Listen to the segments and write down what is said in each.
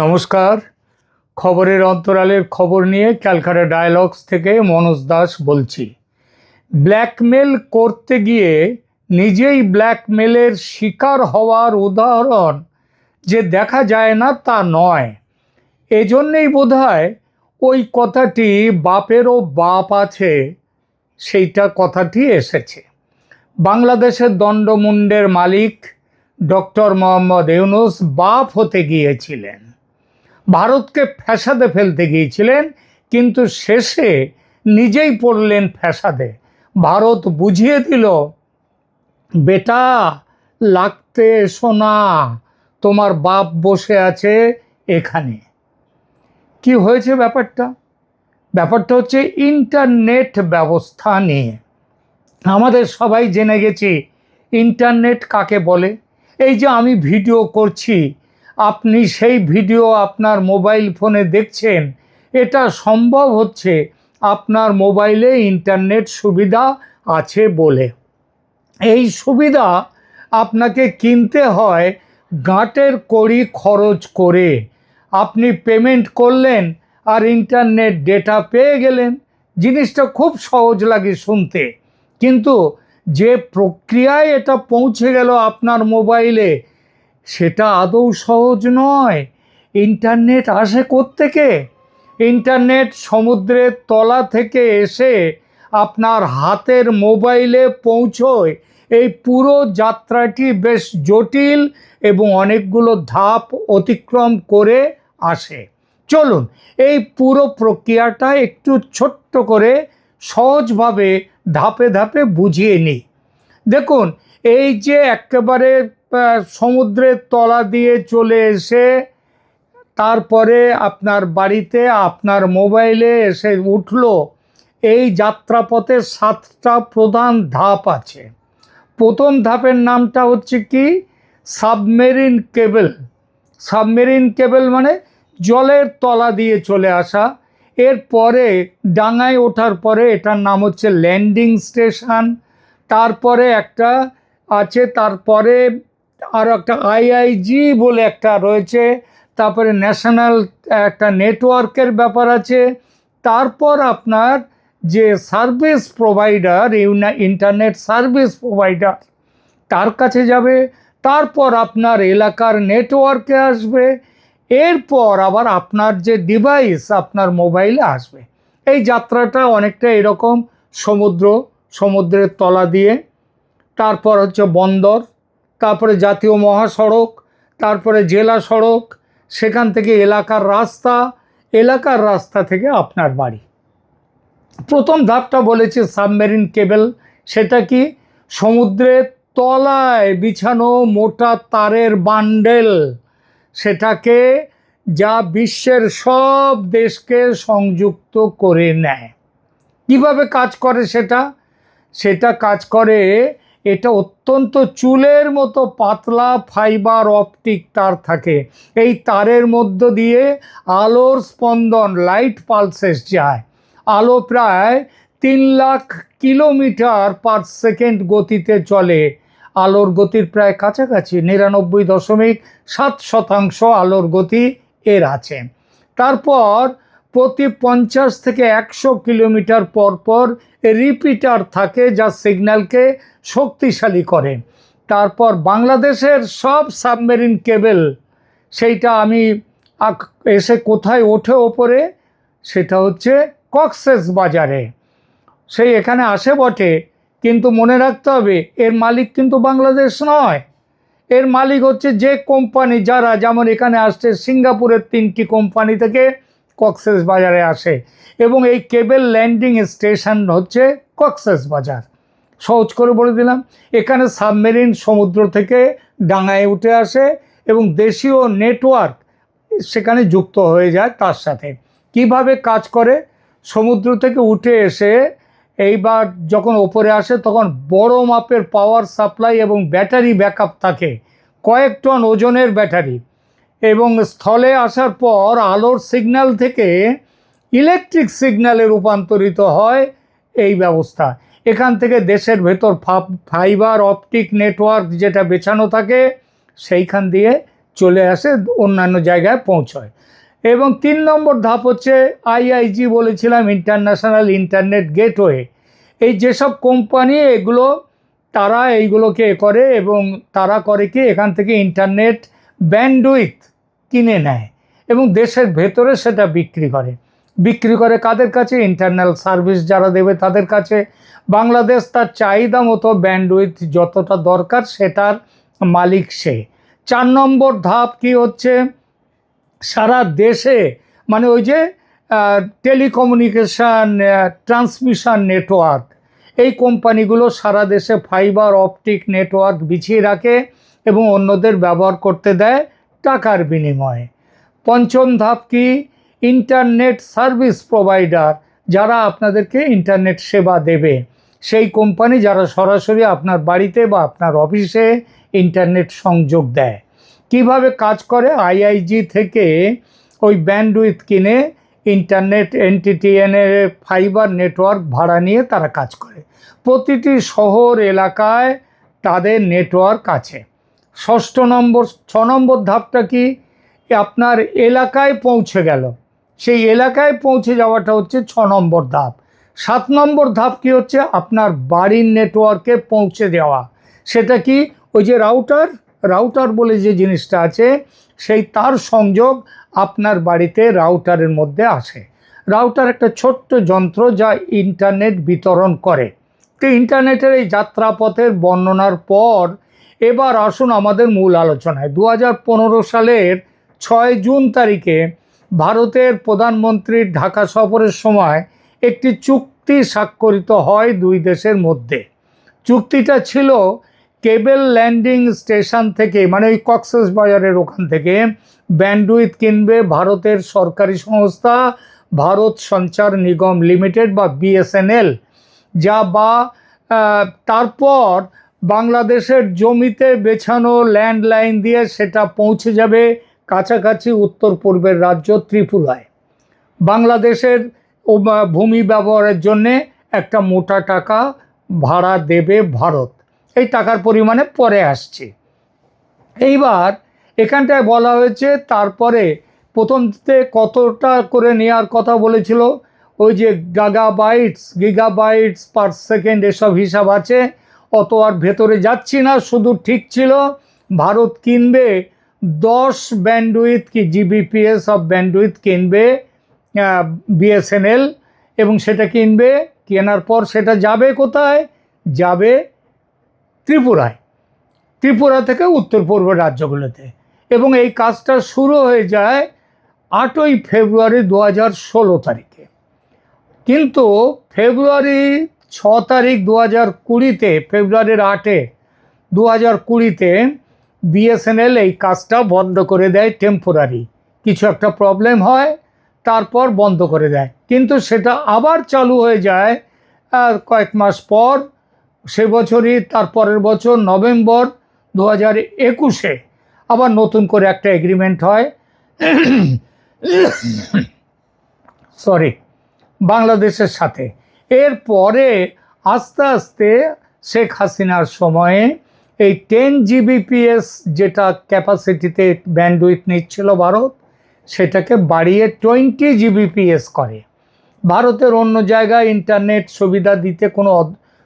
নমস্কার। খবরের অন্তরালের খবর নিয়ে ক্যালকাটা ডায়ালগস থেকে মনোজ দাস বলছি। ব্ল্যাকমেল করতে গিয়ে নিজেই ব্ল্যাকমেলের শিকার হওয়ার উদাহরণ যে দেখা যায় না তা নয়। এজন্যেই বোধহয় ওই কথাটি বাপেরও বাপ আছে, সেইটা কথাটি এসেছে। বাংলাদেশের দণ্ডমুণ্ডের মালিক ডক্টর মোহাম্মদ ইউনুস বাপ হতে গিয়েছিলেন। ভারতকে ফ্যাসাদে ফেলতে গিয়েছিলেন, কিন্তু শেষে নিজেই পড়লেন ফ্যাসাদে। ভারত বুঝিয়ে দিল, বেটা, লাগতে এসো না, তোমার বাপ বসে আছে এখানে। কি হয়েছে ব্যাপারটা? ব্যাপারটা হচ্ছে ইন্টারনেট ব্যবস্থা নিয়ে। আমাদের সবাই জেনে গেছি, ইন্টারনেট কাকে বলে? এই যে আমি ভিডিও করছি আপনি সেই ভিডিও আপনার মোবাইল ফোনে দেখছেন, এটা সম্ভব হচ্ছে আপনার মোবাইলে ইন্টারনেট সুবিধা আছে বলে। এই সুবিধা আপনাকে কিনতে হয় গাঁটের কড়ি খরচ করে। আপনি পেমেন্ট করলেন আর ইন্টারনেট ডেটা পেয়ে গেলেন। জিনিসটা খুব সহজ লাগে শুনতে। কিন্তু যে প্রক্রিয়ায় এটা পৌঁছে গেল আপনার মোবাইলে সেটা আদৌ সহজ নয়। ইন্টারনেট আসে থেকে ইন্টারনেট সমুদ্রের তলা থেকে এসে আপনার হাতের মোবাইলে পৌঁছয়। এই পুরো যাত্রাটি বেশ জটিল এবং অনেকগুলো ধাপ অতিক্রম করে আসে। চলুন, এই পুরো প্রক্রিয়াটা একটু ছোট্ট করে সহজভাবে ধাপে ধাপে বুঝিয়ে নিই। দেখুন, এই যে একেবারে সমুদ্রের তলা দিয়ে চলে এসে তারপরে আপনার বাড়িতে আপনার মোবাইলে এসে উঠল, এই যাত্রাপথে সাতটা প্রধান ধাপ আছে। প্রথম ধাপের নামটা হচ্ছে কি? Submarine cable. সাবমেরিন কেবল মানে জলের তলা দিয়ে চলে আসা। এরপরে ডাঙায় ওঠার পরে এটার নাম হচ্ছে ল্যান্ডিং স্টেশন। তারপরে একটা আছে, তারপরে আর একটা আইআইজি বলে একটা রয়েছে, তারপরে ন্যাশনাল একটা নেটওয়ার্কের ব্যাপার আছে। তারপর আপনার যে service provider internet service provider, তার কাছে যাবে, তারপর আপনার এলাকার নেটওয়ার্কে আসবে, এরপর আবার আপনার যে ডিভাইস আপনার মোবাইলে আসবে। এই যাত্রাটা অনেকটা এরকম সমুদ্র, সমুদ্রের তলা দিয়ে, তারপর হচ্ছে বন্দর তারপরে জাতীয় মহাসড়ক, তারপরে জেলা সড়ক, সেখান থেকে এলাকার রাস্তা এলাকার রাস্তা থেকে আপনার বাড়ি। প্রথম ধাপটা বলেছে সাবমেরিন কেবল, সেটা কি? সমুদ্রের তলায় বিছানো মোটা তারের বান্ডেল, সেটাকে যা বিশ্বের সব দেশকে সংযুক্ত করে নেয়। কীভাবে কাজ করে সেটা? সেটা কাজ করে এটা অত্যন্ত চুলের মতো পাতলা ফাইবার অপটিক তার থাকে। এই তারের মধ্য দিয়ে আলোর স্পন্দন লাইট পালসেস যায়। আলো প্রায় তিন লাখ কিলোমিটার পার সেকেন্ড গতিতে চলে। আলোর গতির প্রায় কাছাকাছি নিরানব্বই দশমিক সাত শতাংশ আলোর গতি এর আছে। তারপর প্রতি পঞ্চাশ থেকে একশো কিলোমিটার পর পর রিপিটার থাকে যা সিগন্যালকে শক্তিশালী করে। তারপর বাংলাদেশের সব সাবমেরিন কেবেল, সেইটা আমি এসে কোথায় ওঠে ওপরে, সেটা হচ্ছে কক্সেস বাজারে। সেই এখানে আসে বটে, কিন্তু মনে রাখতে হবে, এর মালিক কিন্তু বাংলাদেশ নয়। এর মালিক হচ্ছে যে কোম্পানি যারা, যেমন এখানে আসছে সিঙ্গাপুরের তিনটি কোম্পানি থেকে কক্সেস বাজারে আসে এবং এই কেবল ল্যান্ডিং স্টেশন হচ্ছে কক্সেস বাজার। সহজ করে বলে দিলাম, এখানে সাবমেরিন সমুদ্র থেকে ডাঙায় উঠে আসে এবং দেশীয় নেটওয়ার্ক সেখানে যুক্ত হয়ে যায় তার সাথে। কীভাবে কাজ করে? সমুদ্র থেকে উঠে এসে এইবার যখন ওপরে আসে তখন বড় মাপের পাওয়ার সাপ্লাই এবং ব্যাটারি ব্যাকআপ থাকে। কয়েক টন ওজনের ব্যাটারি। এবং স্থলে আসার পর আলোর সিগন্যাল থেকে ইলেকট্রিক সিগন্যালে রূপান্তরিত হয় এই ব্যবস্থা। এখান থেকে দেশের ভেতর ফাইবার, অপটিক নেটওয়ার্ক যেটা বেছানো থাকে, সেইখান দিয়ে চলে আসে, অন্যান্য জায়গায় পৌঁছয়। এবং তিন নম্বর ধাপ হচ্ছে আইআইজি বলেছিলাম, ইন্টারন্যাশনাল ইন্টারনেট গেটওয়ে। এই যেসব কোম্পানি, এগুলো তারা এইগুলোকে করে এবং তারা করে কি, এখান থেকে ইন্টারনেট ব্যান্ডউইথ কিনে নেয় এবং দেশের ভেতরে সেটা বিক্রি করে। বিক্রি করে কাদের কাছে? ইন্টারনাল সার্ভিস যারা দেবে তাদের কাছে। বাংলাদেশ তার চাহিদা মতো ব্যান্ডউইথ যতটা দরকার সেটার মালিক সে। চার নম্বর ধাপ কি হচ্ছে? সারা দেশে মানে ওই যে টেলিকমিউনিকেশান ট্রান্সমিশন নেটওয়ার্ক এই কোম্পানিগুলো সারা দেশে ফাইবার অপটিক নেটওয়ার্ক বিছিয়ে রাখে। এবং অন্যদের ব্যবহার করতে দেয় টাকার বিনিময়ে। পঞ্চম ধাপ কি? ইন্টারনেট সার্ভিস প্রোভাইডার, যারা আপনাদেরকে ইন্টারনেট সেবা দেবে। সেই কোম্পানি যারা সরাসরি আপনার বাড়িতে বা আপনার অফিসে ইন্টারনেট সংযোগ দেয়। কীভাবে কাজ করে? আইআইজি থেকে ওই ব্যান্ডউইথ কিনে ইন্টারনেট এনটিটিএনের ফাইবার নেটওয়ার্ক ভাড়া নিয়ে তারা কাজ করে। প্রতিটি শহর এলাকায় তাদের নেটওয়ার্ক আছে। ষষ্ঠ নম্বর, ছ নম্বর ধাপটা কি? আপনার এলাকায় পৌঁছে গেল। সেই এলাকায় পৌঁছে যাওয়াটা হচ্ছে ছ নম্বর ধাপ। সাত নম্বর ধাপ কি হচ্ছে? আপনার বাড়ির নেটওয়ার্কে পৌঁছে দেওয়া সেটা কি? ওই যে রাউটার রাউটার বলে যে জিনিসটা আছে, সেই তার সংযোগ আপনার বাড়িতে রাউটারের মধ্যে আসে। রাউটার একটা ছোট্ট যন্ত্র যা ইন্টারনেট বিতরণ করে। তো ইন্টারনেটের এই যাত্রাপথের বর্ণনার পর এবার আসুন আমাদের মূল আলোচনায়। দু হাজার পনেরো সালের ছয় জুন তারিখে ভারতের প্রধানমন্ত্রীর ঢাকা সফরের সময় একটি চুক্তি স্বাক্ষরিত হয় দুই দেশের মধ্যে। চুক্তিটা ছিল কেবল ল্যান্ডিং স্টেশন থেকে মানে ওই কক্সেস বাজারের ওখান থেকে, ব্যান্ডউইথ কিনবে ভারতের সরকারি সংস্থা ভারত সঞ্চার নিগম লিমিটেড বা বিএসএনএল, যা বা তারপর বাংলাদেশের জমিতে বেছানো ল্যান্ডলাইন দিয়ে সেটা পৌঁছে যাবে কাছাকাছি উত্তর পূর্বের রাজ্য ত্রিপুরায়। বাংলাদেশের ভূমি ব্যবহারের জন্যে একটা মোটা টাকা ভাড়া দেবে ভারত। এই টাকার পরিমাণে পরে আসছে। এইবার এখানটায় বলা হয়েছে, তারপরে প্রথমতে কতটা করে নেওয়ার কথা বলেছিল, ওই যে গাগাবাইটস গিগাবাইটস পার সেকেন্ড এসব হিসাব আছে। অত আর ভেতরে যাচ্ছি না, শুধু ঠিক ছিল ভারত কিনবে দশ ব্যান্ডউইথ কি জিবিপিএস অফ ব্যান্ডউইথ কিনবে বিএসএনএল এবং সেটা কিনবে, কেনার পর সেটা যাবে কোথায়? যাবে ত্রিপুরায়। ত্রিপুরা থেকে উত্তর পূর্ব রাজ্যগুলোতে। এবং এই কাজটা শুরু হয়ে যায় আটই ফেব্রুয়ারি দু হাজার ষোলো তারিখে। কিন্তু ফেব্রুয়ারি ছ তারিখ দু হাজার কুড়িতে, ফেব্রুয়ারির আটে দু হাজার কুড়িতে বিএসএনএল এই কাজটা বন্ধ করে দেয় টেম্পোরারি কিছু একটা প্রবলেম হয়, তারপর বন্ধ করে দেয়। কিন্তু সেটা আবার চালু হয়ে যায় আর কয়েক মাস পর, সে বছরই তারপরের বছর নভেম্বর দু হাজার একুশে আবার নতুন করে একটা এগ্রিমেন্ট হয়। সরি বাংলাদেশের সাথে। এরপরে আস্তে আস্তে শেখ হাসিনার সময়ে এই টেন জিবিপিএস যেটা ক্যাপাসিটিতে ব্যান্ডউইথ নিচ্ছিল ভারত, সেটাকে বাড়িয়ে টোয়েন্টি জিবিপিএস করে। ভারতের অন্য জায়গায় ইন্টারনেট সুবিধা দিতে কোনো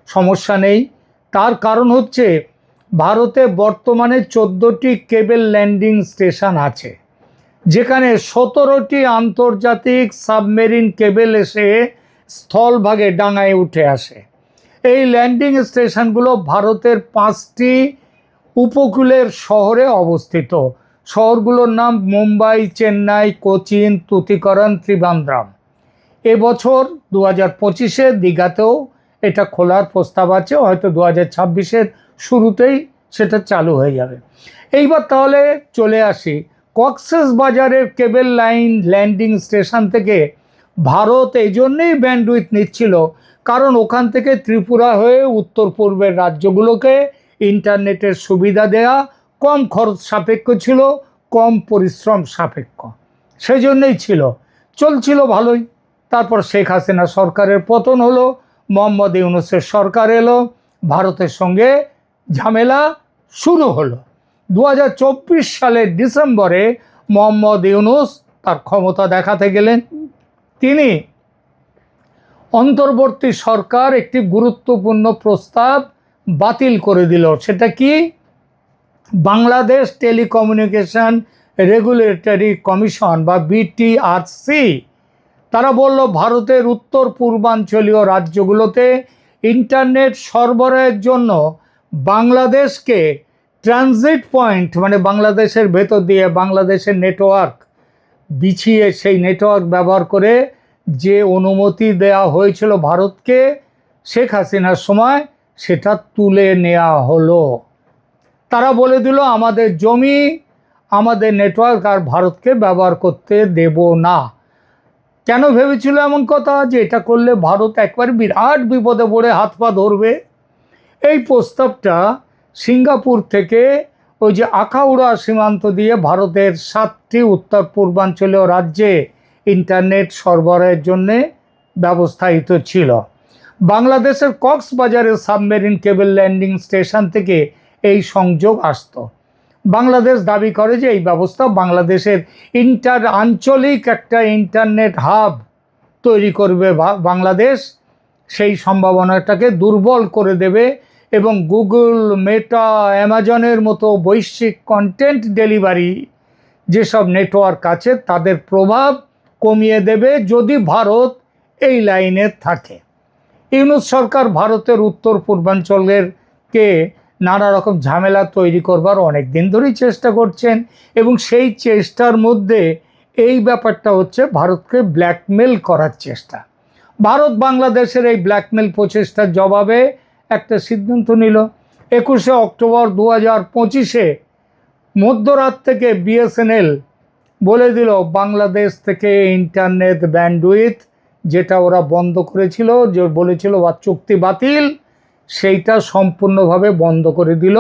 সমস্যা নেই। তার কারণ হচ্ছে, ভারতে বর্তমানে চোদ্দোটি কেবল ল্যান্ডিং স্টেশন আছে, যেখানে সতেরোটি আন্তর্জাতিক সাবমেরিন কেবল এসে স্থলভাগে ডাঙায় উঠে আসে। এই ল্যান্ডিং স্টেশনগুলো ভারতের পাঁচটি উপকূলের শহরে অবস্থিত। শহরগুলোর নাম মুম্বাই, চেন্নাই, কোচিন, তুতিকরণ, ত্রিবান্দ্রাম। এবছর দু হাজার পঁচিশে দীঘাতেও এটা খোলার প্রস্তাব আছে, হয়তো দু হাজার ছাব্বিশের শুরুতেই সেটা চালু হয়ে যাবে। এইবার তাহলে চলে আসি কক্সেস বাজারের কেবল লাইন ল্যান্ডিং স্টেশন থেকে ভারত এই জন্যেই ব্যান্ডউইথ নিচ্ছিল, কারণ ওখান থেকে ত্রিপুরা হয়ে উত্তর পূর্বের রাজ্যগুলোকে ইন্টারনেটের সুবিধা দেয়া কম খরচ সাপেক্ষ ছিল, কম পরিশ্রম সাপেক্ষ। সেই জন্যই ছিল। চলছিল ভালোই। তারপর শেখ হাসিনা সরকারের পতন হলো, মোহাম্মদ ইউনুসের সরকার এলো, ভারতের সঙ্গে ঝামেলা শুরু হলো। দু হাজার চব্বিশ সালের ডিসেম্বরে মোহাম্মদ ইউনুস তার ক্ষমতা দেখাতে গেলেন। তিনি অন্তর্বর্তী সরকার একটি গুরুত্বপূর্ণ প্রস্তাব বাতিল করে দিল। সেটা কি? বাংলাদেশ টেলিকমিউনিকেশন রেগুলেটরি কমিশন বা বিটিআরসি। তারা বলল, ভারতের উত্তর পূর্বাঞ্চলীয় রাজ্যগুলোতে ইন্টারনেট সরবরাহের জন্য বাংলাদেশকে ট্রানজিট পয়েন্ট মানে বাংলাদেশের ভেতর দিয়ে বাংলাদেশের নেটওয়ার্ক বিছিয়ে সেই নেটওয়ার্ক ব্যবহার করে যে অনুমতি দেওয়া হয়েছিল ভারতকে, শেখ হাসিনার সময় সেটা তুলে নেওয়া হলো। তারা বলে দিল, আমাদের জমি, আমাদের নেটওয়ার্ক আর ভারতকে ব্যবহার করতে দেব না। কেন ভেবেছিল এমন কথা? যে এটা করলে ভারত একবার বিরাট বিপদে পড়ে, হাত পা ধরবে। এই প্রস্তাবটা সিঙ্গাপুর থেকে ওই যে আখাউড়া সীমান্ত দিয়ে ভারতের সাতটি উত্তর পূর্বাঞ্চলীয় রাজ্যে ইন্টারনেট সরবরাহের জন্যে ব্যবস্থায়িত ছিল। বাংলাদেশের কক্সবাজারের সাবমেরিন কেবল ল্যান্ডিং স্টেশন থেকে এই সংযোগ আসত। বাংলাদেশ দাবি করে যে এই ব্যবস্থা বাংলাদেশের ইন্টার, আঞ্চলিক একটা ইন্টারনেট হাব তৈরি করবে বাংলাদেশ, সেই সম্ভাবনাটাকে দুর্বল করে দেবে এবং গুগল, মেটা, অ্যামাজনের মতো বৈশ্বিক কন্টেন্ট ডেলিভারি যেসব নেটওয়ার্ক আছে, তাদের প্রভাব কমিয়ে দেবে যদি ভারত এই লাইনে থাকে। ইউনুস সরকার ভারতের উত্তর পূর্বাঞ্চলের কে নানা রকম ঝামেলা তৈরি করবার অনেক দিন ধরেই চেষ্টা করছেন এবং সেই চেষ্টার মধ্যে এই ব্যাপারটা হচ্ছে ভারতকে ব্ল্যাকমেল করার চেষ্টা। ভারত বাংলাদেশের এই ব্ল্যাকমেল প্রচেষ্টার জবাবে একটা সিদ্ধান্ত নিল। একুশে অক্টোবর দু হাজার পঁচিশে মধ্যরাত থেকে বিএসএনএল বলে দিল, বাংলাদেশ থেকে ইন্টারনেট ব্যান্ডউইথ যেটা ওরা বন্ধ করেছিল, যে বলেছিল বা চুক্তি বাতিল, সেইটা সম্পূর্ণভাবে বন্ধ করে দিল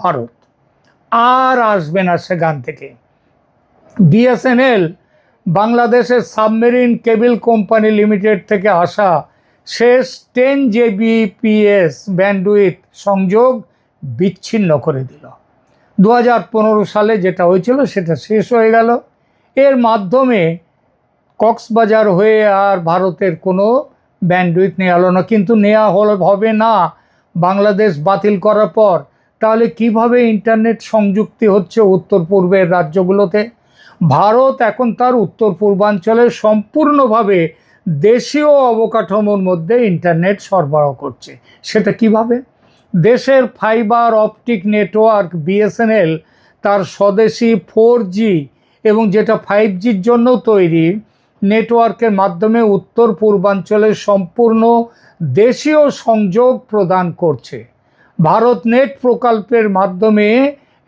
ভারত। আর আসবে না সেখান থেকে। বিএসএনএল বাংলাদেশের সাবমেরিন কেবিল কোম্পানি লিমিটেড থেকে আসা শেষ টেন জেবিপিএস ব্যান্ডউইথ সংযোগ বিচ্ছিন্ন করে দিল। দু হাজার পনেরো সালে যেটা হয়েছিল সেটা শেষ হয়ে গেল। এর মাধ্যমে কক্সবাজার হয়ে আর ভারতের কোনো ব্যান্ডউইথ নেওয়া হলো না। কিন্তু নেওয়া হলো হবে না। বাংলাদেশ বাতিল করার পর। তাহলে কীভাবে ইন্টারনেট সংযুক্তি হচ্ছে উত্তর পূর্বের রাজ্যগুলোতে? ভারত এখন তার উত্তর পূর্বাঞ্চলে সম্পূর্ণভাবে দেশীয় অবকাঠামোর মধ্যে ইন্টারনেট সরবরাহ করছে। সেটা কীভাবে? দেশের ফাইবার অপটিক নেটওয়ার্ক বিএসএনএল তার স্বদেশি ফোর এবং যেটা ফাইভ জির জন্য তৈরি নেটওয়ার্কের মাধ্যমে উত্তর পূর্বাঞ্চলের সম্পূর্ণ দেশীয় সংযোগ প্রদান করছে। ভারত নেট প্রকল্পের মাধ্যমে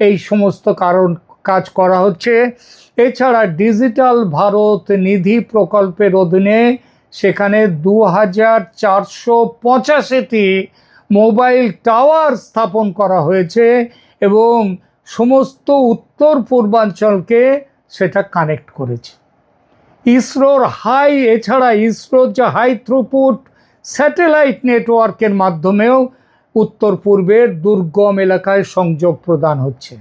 এই সমস্ত কারণ কাজ করা হচ্ছে। এছাড়া ডিজিটাল ভারত নিধি প্রকল্পের অধীনে সেখানে দু হাজার চারশো পঁচাশিটি মোবাইল টাওয়ার স্থাপন করা হয়েছে এবং সমস্ত উত্তর পূর্বাঞ্চলকে সেটা কানেক্ট করেছে। ইসরোর হাই, এছাড়া ইসরোর যে হাই থ্রুপুট স্যাটেলাইট নেটওয়ার্কের মাধ্যমেও উত্তর পূর্বের দুর্গম এলাকায় সংযোগ প্রদান হচ্ছে।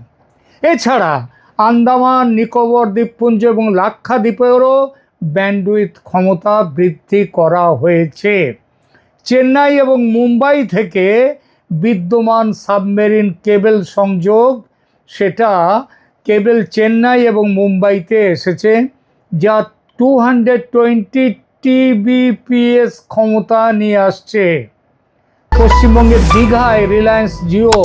এছাড়া আন্দামান, নিকোবর দ্বীপপুঞ্জ এবং লাক্ষাদ্বীপেরও ব্যান্ডউইথ ক্ষমতা বৃদ্ধি করা হয়েছে। চেন্নাই এবং মুম্বাই থেকে বিদ্যমান সাবমেরিন কেবল সংযোগ, সেটা কেবল চেন্নাই এবং মুম্বাইতে এসেছে, যা টু হান্ড্রেড টোয়েন্টি টিবিপিএস ক্ষমতা নিয়ে আসছে। পশ্চিমবঙ্গের দীঘায় রিলায়েন্স জিও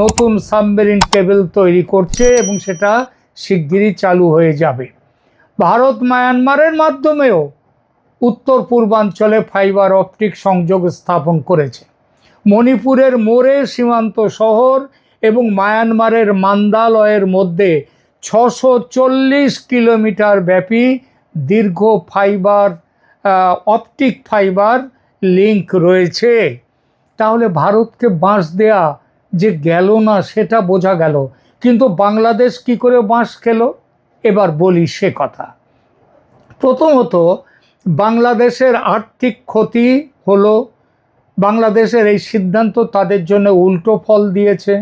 নতুন সাবমেরিন কেবল তৈরি করছে এবং সেটা শিগগিরই চালু হয়ে যাবে। ভারত মায়ানমারের মাধ্যমেও উত্তর পূর্বাঞ্চলে ফাইবার অপটিক সংযোগ স্থাপন করেছে। মণিপুরের মোরে সীমান্ত শহর এবং মায়ানমারের মান্দালয়ের মধ্যে ছশো চল্লিশ কিলোমিটার ব্যাপী দীর্ঘ ফাইবার অপটিক ফাইবার লিংক রয়েছে। তাহলে ভারতকে বাঁশ দেয়া যে গেল না, সেটা বোঝা গেল। কিন্তু বাংলাদেশ কি করে বাঁশ খেলো? এবার বলি সে কথা। প্রথমত, বাংলাদেশের আর্থিক ক্ষতি হলো, বাংলাদেশের এই সিদ্ধান্ত তাদের জন্য উল্টো ফল দিয়েছে।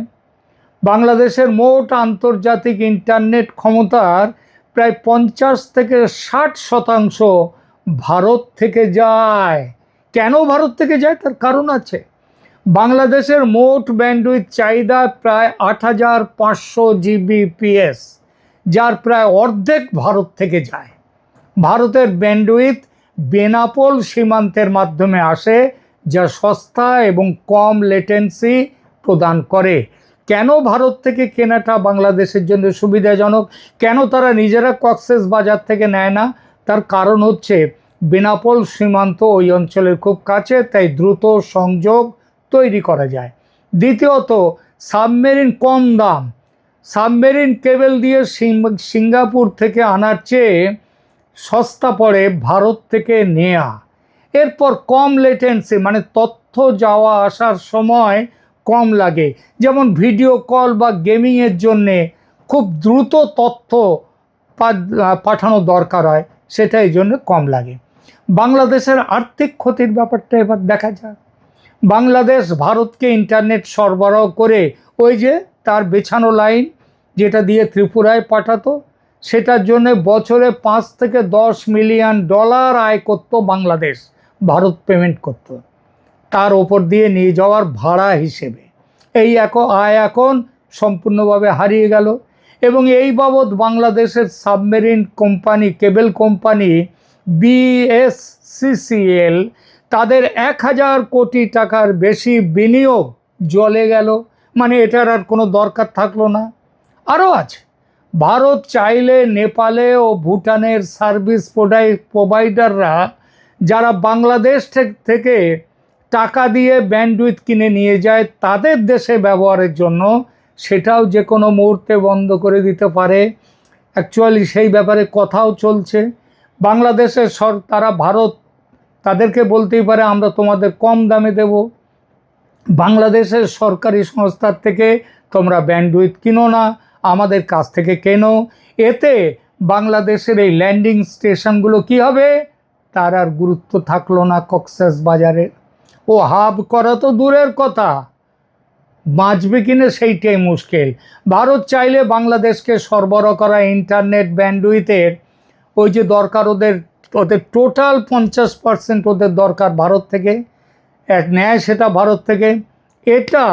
বাংলাদেশের মোট আন্তর্জাতিক ইন্টারনেট ক্ষমতার প্রায় পঞ্চাশ থেকে ষাট শতাংশ ভারত থেকে যায়। কেন ভারত থেকে যায়? তার কারণ আছে। বাংলাদেশের মোট ব্যান্ডউইথ চাহিদা প্রায় আট হাজার পাঁচশো জিবিপিএস, যার প্রায় অর্ধেক ভারত থেকে যায়। ভারতের ব্যান্ডউইথ বেনাপোল সীমান্তের মাধ্যমে আসে, যা সস্তা এবং কম লেটেন্সি প্রদান করে। কেন ভারত থেকে কেনাটা বাংলাদেশের জন্য সুবিধাজনক? কেন তারা নিজেরা কক্সেস বাজার থেকে নেয় না? তার কারণ হচ্ছে, বেনাপোল সীমান্ত ওই অঞ্চলের খুব কাছে, তাই দ্রুত সংযোগ তৈরি করা যায়। দ্বিতীয়ত, সাবমেরিন কম দাম। সাবমেরিন কেবল দিয়ে সিঙ্গাপুর থেকে আনার চেয়ে সস্তা পড়ে ভারত থেকে নেয়া। এরপর কম লেটেন্সি মানে তথ্য যাওয়া আসার সময় কম লাগে। যেমন ভিডিও কল বা গেমিংয়ের জন্যে খুব দ্রুত তথ্য পাঠানো দরকার হয় সেটা এই জন্য কম লাগে। বাংলাদেশের আর্থিক ক্ষতির ব্যাপারটা এবার দেখা যাক। বাংলাদেশ ভারতকে ইন্টারনেট সরবরাহ করে ওই যে তার বেছানো লাইন যেটা দিয়ে ত্রিপুরায় পাঠাতো, সেটার জন্য বছরে পাঁচ থেকে দশ মিলিয়ন ডলার আয় করতো বাংলাদেশ ভারত পেমেন্ট করত। তার ওপর দিয়ে নিয়ে যাওয়ার ভাড়া হিসেবে। এই এখন আয় এখন সম্পূর্ণভাবে হারিয়ে গেল এবং এই বাবদ বাংলাদেশের submarine company cable company BSCCL তাদের এক হাজার কোটি টাকার বেশি বিনিয়োগ জলে গেল। মানে এটার আর কোনো দরকার থাকল না। আরও আছে, ভারত চাইলে নেপালে ও ভুটানের সার্ভিস প্রোভাই প্রোভাইডাররা যারা বাংলাদেশ থেকে টাকা দিয়ে ব্যান্ডউইথ কিনে নিয়ে যায়, তাদের দেশে ব্যবহারের জন্য সেটাও যে কোনো মুহূর্তে বন্ধ করে দিতে পারে। অ্যাকচুয়ালি সেই ব্যাপারে কথাও চলছে। বাংলাদেশের সর, তারা ভারত তাদেরকে বলতেই পারে, আমরা তোমাদের কম দামে দেব। বাংলাদেশের সরকারি সংস্থার থেকে তোমরা ব্যান্ডউইথ কিনো না, আমাদের কাছ থেকে কেনো। এতে বাংলাদেশের এই ল্যান্ডিং স্টেশনগুলো কি হবে? তার আর গুরুত্ব থাকল না কক্সেস বাজারে ও হাব করা তো দূরের কথা। বাঁচবে কিনা সেইটাই মুশকিল। ভারত চাইলে বাংলাদেশকে সরবরাহ করা ইন্টারনেট ব্যান্ডউইথের ওই যে দরকার ওদের ওদের টোটাল পঞ্চাশ পার্সেন্ট ওদের দরকার ভারত থেকে। নেয় সেটা ভারত থেকে। এটা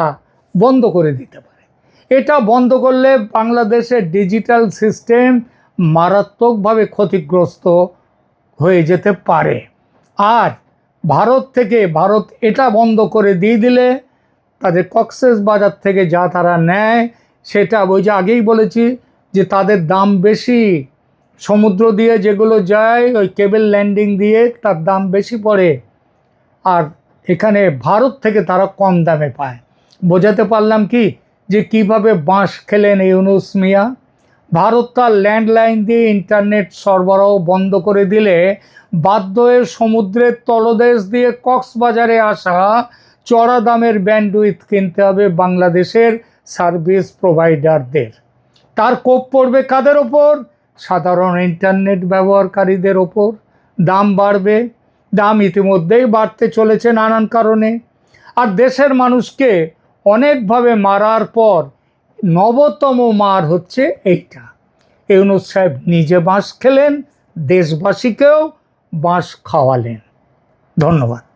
বন্ধ করে দিতে পারে। এটা বন্ধ করলে বাংলাদেশের ডিজিটাল সিস্টেম মারাত্মকভাবে ক্ষতিগ্রস্ত হয়ে যেতে পারে। আর ভারত থেকে ভারত এটা বন্ধ করে দিয়ে দিলে তাদের কক্সেস বাজার থেকে যা তারা নেয়, সেটা ওই যে আগেই বলেছি যে তাদের দাম বেশি। সমুদ্র দিয়ে যেগুলো যায়, ওই কেবল ল্যান্ডিং দিয়ে তার দাম বেশি পড়ে। আর এখানে ভারত থেকে তারা কম দামে পায়। বোঝাতে পারলাম কি? যে কীভাবে বাঁশ খেলেন ইউনুস মিয়া? ভারত তার ল্যান্ডলাইন দিয়ে ইন্টারনেট সরবরাহ বন্ধ করে দিলে বাধ্য হয়ে সমুদ্রের তলদেশ দিয়ে কক্সবাজারে আসা চড়া দামের ব্যান্ডউইথ কিনতে হবে বাংলাদেশের সার্ভিস প্রোভাইডারদের। তার কোপ পড়বে কাদের ওপর? সাধারণ ইন্টারনেট ব্যবহারকারীদের ওপর দাম বাড়বে, দাম ইতিমধ্যেই বাড়তে চলেছে নানান কারণে। আর দেশের মানুষকে অনেকভাবে মারার পর নবতম মার হচ্ছে এইটা। ইউনুস সাহেব নিজে বাঁশ খেলেন, দেশবাসীকেও বাঁশ খাওয়ালেন। ধন্যবাদ।